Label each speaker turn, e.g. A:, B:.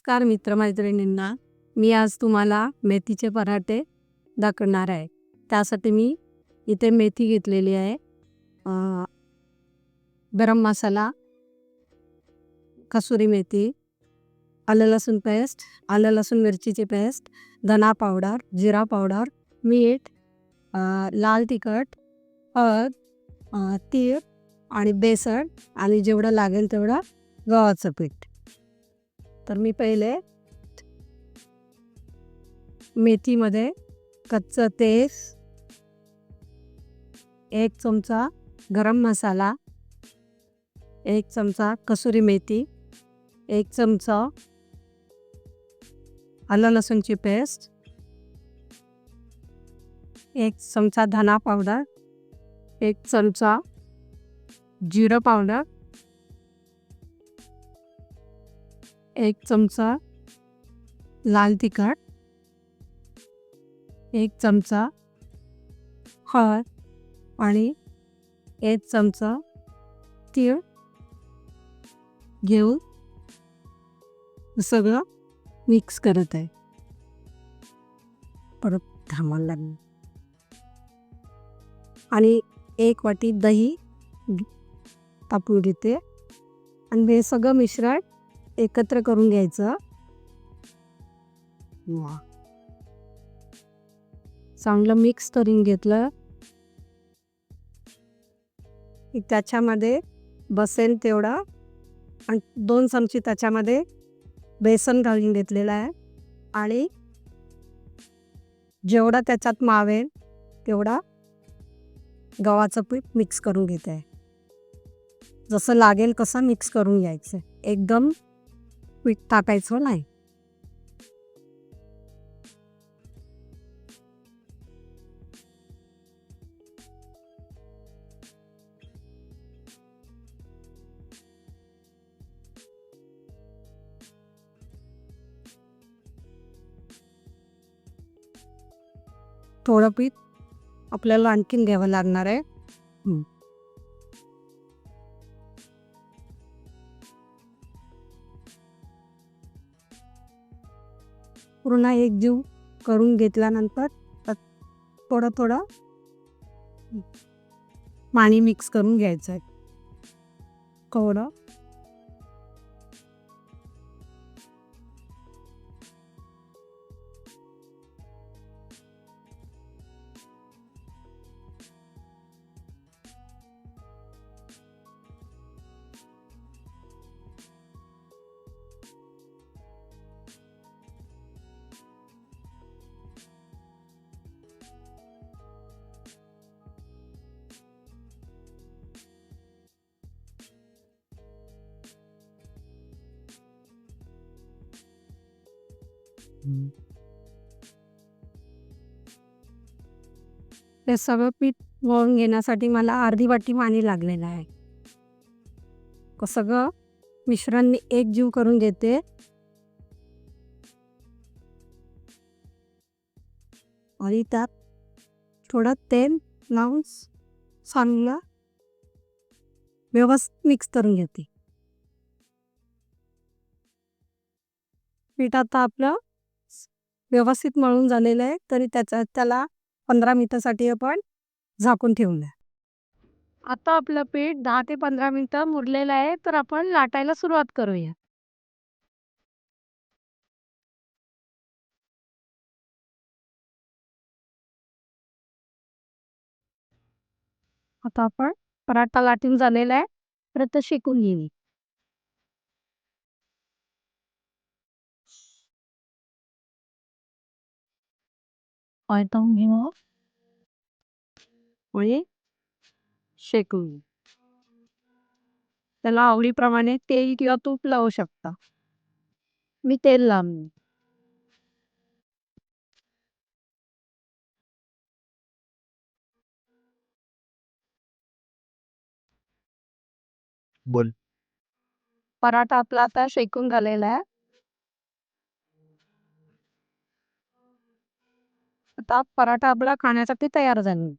A: नमस्कार मित्रमैत्रिणींना. मी आज तुम्हाला मेथीचे पराठे दाखवणार आहे. त्यासाठी मी इथे मेथी घेतलेली आहे. गरम मसाला कसुरी मेथी आलं लसूण पेस्ट आलं लसूण मिरचीची पेस्ट धना पावडर जिरा पावडर मीठ लाल तिखट हळद तीळ आणि बेसन आणि जेवढं लागेल तेवढं गव्हाचं पीठ. तर मी पहिले मेथीमध्ये कच्चं तेल एक चमचा गरम मसाला एक चमचा कसुरी मेथी एक चमचा आलं लसूणची पेस्ट एक चमचा धना पावडर एक चमचा जिरं पावडर एक चमचा लाल तिखट एक चमचा हळद आणि एक चमचा तीळ घेऊन सगळं मिक्स करत आहे. परत थांबायला लागेल. आणि एक वाटी दही तापून देते आणि हे सगळं मिश्रण एकत्र करून घ्यायचं. वा. चांगलं मिक्स करून घेतलं. की त्याच्यामध्ये बसेल तेवढा आणि दोन चमचे त्याच्यामध्ये बेसन घालून घेतलेलं आहे. आणि जेवढा त्याच्यात मावेल तेवढा गव्हाचं पीठ मिक्स करून घेत. आहे जसं लागेल कसं मिक्स करून घ्यायचं. एकदम पीठ टाकायचं नाही. थोडं पीठ आपल्याला आणखीन घ्यावं लागणार आहे. पूर्ण एक जीव करून घेतल्यानंतर थोडं थोडं पाणी मिक्स करून घ्यायचं आहे थोडं ते सगळं पीठ मळून घेण्यासाठी मला अर्धी वाटी पाणी लागलेलं आहे. क- सगळं मिश्रण मी एक जीव करून घेते. आणि त्यात थोडं तेल लावून चांगलं व्यवस्थित मिक्स करून घेते. पीठ आता आपलं व्यवस्थित मळून झालेलं आहे तरी त्याचा त्याला पंधरा मिनिटासाठी आपण झाकून ठेवूया आता आपलं पीठ दहा ते पंधरा मिनिटं मुरलेलं आहे तर आपण लाटायला सुरुवात करूया. आता आपण पराठा लाटून झालेला आहे परत शेकून घेऊ आयतावून घेऊ आणि शेकून घेऊ. त्याला आवडीप्रमाणे तेल किंवा तूप लावू शकता मी तेल लावले
B: बोल
A: पराठा आपला आता शेकून झालेला आहे आता पराठा आपला खाण्यासाठी तयार झाला.